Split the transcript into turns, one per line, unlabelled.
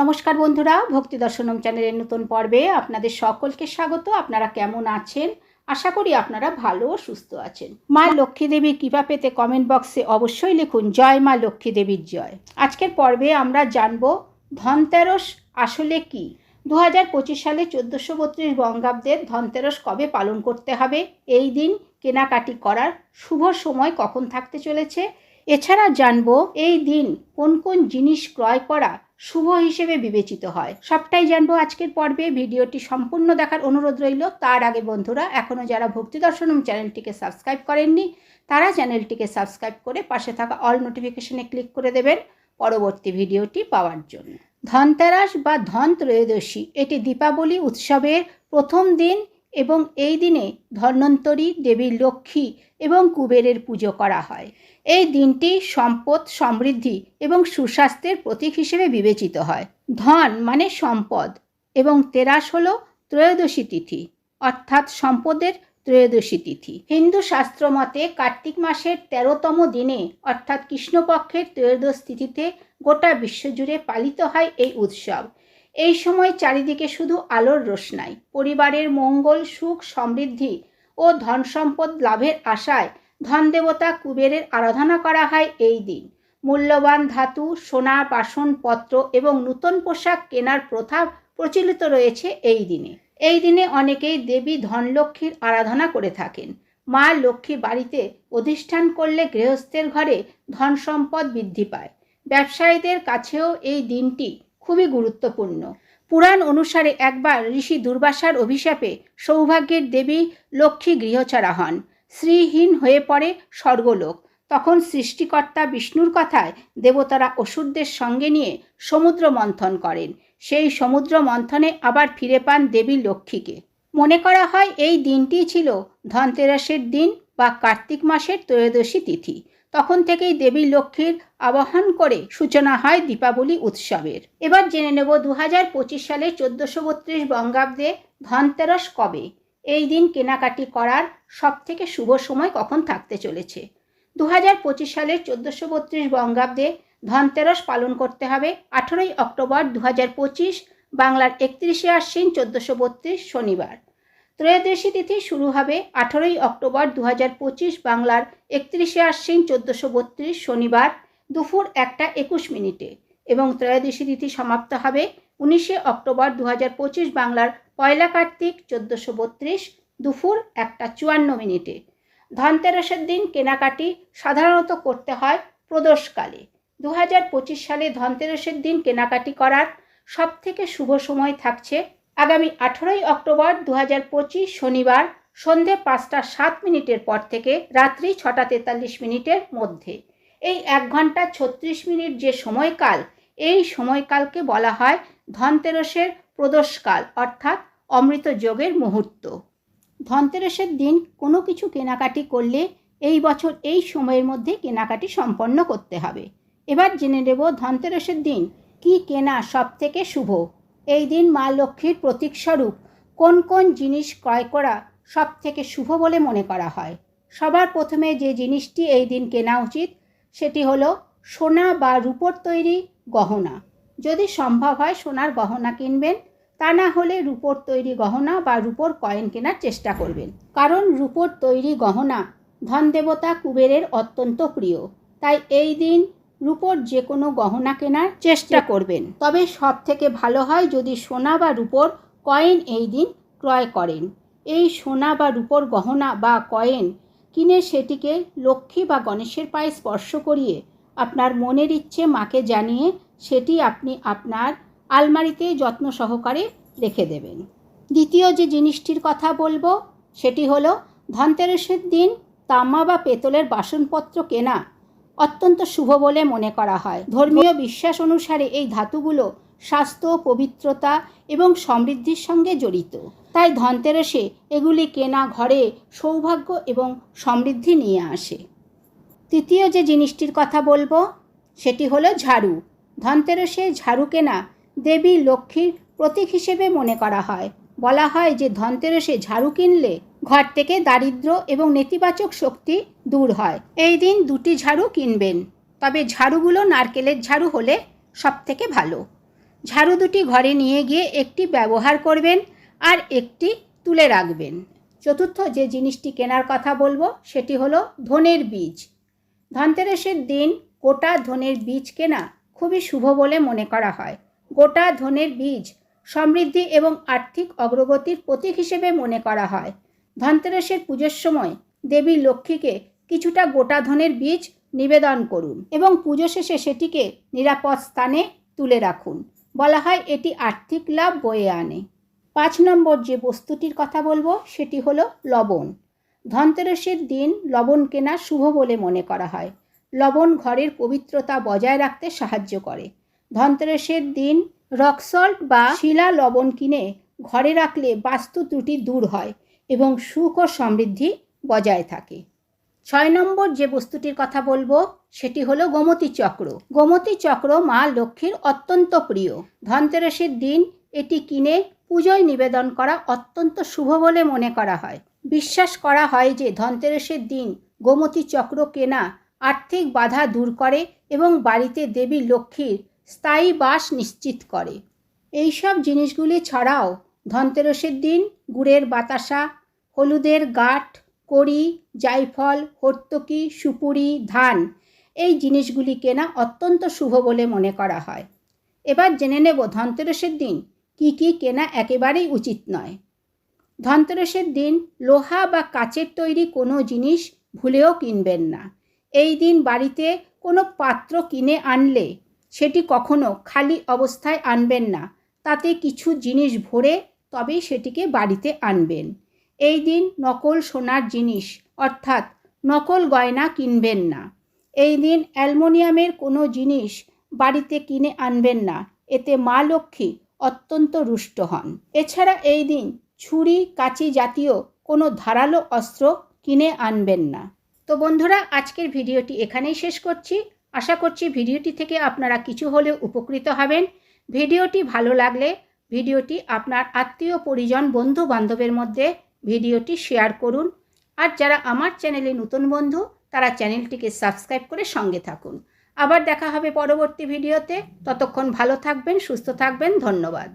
নমস্কার বন্ধুরা, ভক্তি দর্শনম চ্যানেলের নতুন পর্বে আপনাদের সকলকে স্বাগত। আপনারা কেমন আছেন? আশা করি আপনারা ভালো ও সুস্থ আছেন। মা লক্ষ্মী দেবীর কৃপা পেতে কমেন্ট বক্সে অবশ্যই লিখুন, জয় মা লক্ষ্মী দেবীর জয়। আজকের পর্বে আমরা জানব ধনতেরস আসলে কি? দু হাজার পঁচিশ সালে চোদ্দোশো বত্রিশ বঙ্গাব্দের ধনতেরস কবে পালন করতে হবে? এই দিন কেনাকাটি করার শুভ সময় কখন থাকতে চলেছে? এছাড়া জানব এই দিন কোন কোন জিনিস ক্রয় করা শুভ হিসেবে বিবেচিত হয়। সবটাই জানব আজকের পর্বে। ভিডিওটি সম্পূর্ণ দেখার অনুরোধ রইল। তার আগে বন্ধুরা এখনও যারা ভক্তি দর্শনম চ্যানেলটিকে সাবস্ক্রাইব করেননি, তারা চ্যানেলটিকে সাবস্ক্রাইব করে পাশে থাকা অল নোটিফিকেশনে ক্লিক করে দেবেন পরবর্তী ভিডিওটি পাওয়ার জন্য। ধনতেরাস বা ধন ত্রয়োদশী এটি দীপাবলি উৎসবের প্রথম দিন এবং এই দিনে ধন্বন্তরী দেবী লক্ষ্মী এবং কুবেরের পুজো করা হয়। এই দিনটি সম্পদ, সমৃদ্ধি এবং সুস্বাস্থ্যের প্রতীক হিসেবে বিবেচিত হয়। ধন মানে সম্পদ এবং তেরাস হল ত্রয়োদশী তিথি, অর্থাৎ সম্পদের ত্রয়োদশী তিথি। হিন্দু শাস্ত্র মতে কার্তিক মাসের তেরোতম দিনে, অর্থাৎ কৃষ্ণপক্ষের ত্রয়োদশ তিথিতে গোটা বিশ্বজুড়ে পালিত হয় এই উৎসব। এই সময় চারিদিকে শুধু আলোর রোশনাই। পরিবারের মঙ্গল, সুখ, সমৃদ্ধি ও ধন সম্পদ লাভের আশায় ধন দেবতা কুবেরের আরাধনা করা হয় এই দিন। মূল্যবান ধাতু, সোনা বাসনপত্র এবং নূতন পোশাক কেনার প্রথা প্রচলিত রয়েছে এই দিনে। এই দিনে অনেকেই দেবী ধনলক্ষ্মীর আরাধনা করে থাকেন। মা লক্ষ্মী বাড়িতে অধিষ্ঠান করলে গৃহস্থের ঘরে ধন সম্পদ বৃদ্ধি পায়। ব্যবসায়ীদের কাছেও এই দিনটি খুবই গুরুত্বপূর্ণ। পুরাণ অনুসারে একবার ঋষি দুর্বাসার অভিশাপে সৌভাগ্যের দেবী লক্ষ্মী গৃহছাড়া হন। শ্রীহীন হয়ে পড়ে স্বর্গলোক। তখন সৃষ্টিকর্তা বিষ্ণুর কথায় দেবতারা অসুরদের সঙ্গে নিয়ে সমুদ্র মন্থন করেন। সেই সমুদ্র মন্থনে আবার ফিরে পান দেবী লক্ষ্মীকে। মনে করা হয় এই দিনটি ছিল ধনতেরাসের দিন বা কার্তিক মাসের ত্রয়োদশী তিথি। তখন থেকেই দেবী লক্ষ্মীর আবাহন করে সূচনা হয় দীপাবলি উৎসবের। এবার জেনে নেব দু হাজার পঁচিশ সালে চোদ্দোশো বত্রিশ বঙ্গাব্দে ধনতেরাস কবে। এই দিন কেনাকাটি করার সবথেকে শুভ সময় কখন থাকতে চলেছে? দু হাজার পঁচিশ সালের চোদ্দোশো বত্রিশ বঙ্গাব্দে ধনতেরস পালন করতে হবে আঠেরোই অক্টোবর দু হাজার পঁচিশ, বাংলার একত্রিশে আশ্বিন চোদ্দোশো বত্রিশ শনিবার। ত্রয়োদশী তিথি শুরু হবে আঠেরোই অক্টোবর দু হাজার পঁচিশ, বাংলার একত্রিশে আশ্বিন চোদ্দোশো বত্রিশ শনিবার দুপুর একটা একুশ মিনিটে এবং ত্রয়োদশী তিথি সমাপ্ত হবে উনিশে অক্টোবর দু হাজার পঁচিশ বাংলার পয়লা কার্তিক চোদ্দোশো বত্রিশ দুপুর একটা চুয়ান্ন মিনিটে। ধনতেরাসের দিন কেনাকাটি সাধারণত করতে হয় প্রদোষকালে। দু হাজার পঁচিশ সালে ধনতেরাসের দিন কেনাকাটি করার সবথেকে শুভ সময় থাকছে আগামী আঠেরোই অক্টোবর দু হাজার পঁচিশ শনিবার সন্ধে পাঁচটা সাত মিনিটের পর থেকে রাত্রি ছটা তেতাল্লিশ মিনিটের মধ্যে। এই এক ঘণ্টা ছত্রিশ মিনিট যে সময়কাল, এই সময়কালকে বলা হয় ধনতেরসের প্রদোষকাল, অর্থাৎ অমৃত যোগের মুহূর্ত। ধনতেরসের দিন কোনো কিছু কেনাকাটি করলে এই বছর এই সময়ের মধ্যে কেনাকাটি সম্পন্ন করতে হবে। এবার জেনে নেব ধনতেরসের দিন কি কেনা সব থেকে শুভ। এই দিন মা লক্ষ্মীর প্রতীকস্বরূপ কোন কোন জিনিস ক্রয় করা সব থেকে শুভ বলে মনে করা হয়। সবার প্রথমে যে জিনিসটি এই দিন কেনা উচিত, সেটি হলো সোনা বা রূপোর তৈরি গহনা। যদি সম্ভব হয় সোনার গহনা কিনবেন তা না হলে রূপোর তৈরি গহনা বা রূপোর কয়েন কেনার চেষ্টা করবেন। কারণ রূপোর তৈরি গহনা ধন দেবতা কুবেরের অত্যন্ত প্রিয়। তাই এই দিন রূপোর যে কোনো গহনা কেনার চেষ্টা করবেন। তবে সব থেকে ভালো হয় যদি সোনা বা রূপোর কয়েন এই দিন ক্রয় করেন। এই সোনা বা রূপোর গহনা বা কয়েন কিনে সেটিকে লক্ষ্মী বা গণেশের পায়ে স্পর্শ করিয়ে আপনার মনের ইচ্ছে মাকে জানিয়ে সেটি আপনি আপনার আলমারিতে যত্ন সহকারে রেখে দেবেন। দ্বিতীয় যে জিনিসটির কথা বলব, সেটি হলো ধনতেরসের দিন তামা বা পেতলের বাসনপত্র কেনা অত্যন্ত শুভ বলে মনে করা হয়। ধর্মীয় বিশ্বাস অনুসারে এই ধাতুগুলো স্বাস্থ্য, পবিত্রতা এবং সমৃদ্ধির সঙ্গে জড়িত। তাই ধনতেরসে এগুলি কেনা ঘরে সৌভাগ্য এবং সমৃদ্ধি নিয়ে আসে। তৃতীয় যে জিনিসটির কথা বলব, সেটি হলো ঝাড়ু। ধনতেরসে ঝাড়ু কেনা দেবী লক্ষ্মীর প্রতীক হিসেবে মনে করা হয়। বলা হয় যে ধনতেরসে ঝাড়ু কিনলে ঘর থেকে দারিদ্র এবং নেতিবাচক শক্তি দূর হয়। এই দিন দুটি ঝাড়ু কিনবেন। তবে ঝাড়ুগুলো নারকেলের ঝাড়ু হলে সব থেকে ভালো। ঝাড়ু দুটি ঘরে নিয়ে গিয়ে একটি ব্যবহার করবেন আর একটি তুলে রাখবেন। চতুর্থ যে জিনিসটি কেনার কথা বলব, সেটি হলো ধনের বীজ। ধনতেরাসের দিন গোটা ধনের বীজ কেনা খুবই শুভ বলে মনে করা হয়। গোটা ধনের বীজ সমৃদ্ধি এবং আর্থিক অগ্রগতির প্রতীক হিসেবে মনে করা হয়। ধনতেরাসের পুজোর সময় দেবী লক্ষ্মীকে কিছুটা গোটা ধনের বীজ নিবেদন করুন এবং পুজো শেষে সেটিকে নিরাপদ স্থানে তুলে রাখুন। বলা হয় এটি আর্থিক লাভ বয়ে আনে। পাঁচ নম্বর যে বস্তুটির কথা বলব সেটি হলো লবণ। ধনতেরাসের দিন লবণ কেনা শুভ বলে মনে করা হয়। লবণ ঘরের পবিত্রতা বজায় রাখতে সাহায্য করে। ধনতেরাসের দিন রক সল্ট বা শিলা লবণ কিনে ঘরে রাখলে বাস্তু ত্রুটি দূর হয় এবং সুখ ও সমৃদ্ধি বজায় থাকে। ছয় নম্বর যে বস্তুটির কথা বলব, সেটি হলো গোমতী চক্র। গোমতী চক্র মা লক্ষ্মীর অত্যন্ত প্রিয়। ধনতেরাসের দিন এটি কিনে পুজোয় নিবেদন করা অত্যন্ত শুভ বলে মনে করা হয়। বিশ্বাস করা হয় যে ধনতেরাসের দিন গোমতী চক্র কেনা আর্থিক বাধা দূর করে এবং বাড়িতে দেবী লক্ষ্মীর স্থায়ী বাস নিশ্চিত করে। এইসব জিনিসগুলি ছাড়াও ধনতেরাসের দিন, গুড়ের বাতাসা, হলুদের গাঠ কড়ি, জায়ফল, হর্তকি, সুপুরি, ধান এই জিনিসগুলি কেনা অত্যন্ত শুভ বলে মনে করা হয়। এবার জেনে নেব ধনতেরসের দিন কি কি কেনা একেবারেই উচিত নয়। ধনতেরসের দিন লোহা বা কাচের তৈরি কোনো জিনিস ভুলেও কিনবেন না। এই দিন বাড়িতে কোনো পাত্র কিনে আনলে সেটি কখনো খালি অবস্থায় আনবেন না। তাতে কিছু জিনিস ভরে তবেই সেটিকে বাড়িতে আনবেন। এই দিন নকল সোনার জিনিস, অর্থাৎ নকল গয়না কিনবেন না। এই দিন অ্যালমোনিয়ামের কোনো জিনিস বাড়িতে কিনে আনবেন না। এতে মা লক্ষ্মী অত্যন্ত রুষ্ট হন। এছাড়া এই দিন ছুরি, কাঁচি জাতীয় কোনো ধারালো অস্ত্র কিনে আনবেন না। তো বন্ধুরা, আজকের ভিডিওটি এখানেই শেষ করছি। আশা করছি ভিডিওটি থেকে আপনারা কিছু হলেও উপকৃত হবেন। ভিডিওটি ভালো লাগলে ভিডিওটি আপনার আত্মীয়, পরিজন বন্ধু বান্ধবের মধ্যে ভিডিওটি শেয়ার করুন। আর যারা আমার চ্যানেলে নতুন বন্ধু, তারা চ্যানেলটিকে সাবস্ক্রাইব করে সঙ্গে থাকুন। আবার দেখা হবে পরবর্তী ভিডিওতে। ততক্ষণ ভালো থাকবেন, সুস্থ থাকবেন। ধন্যবাদ।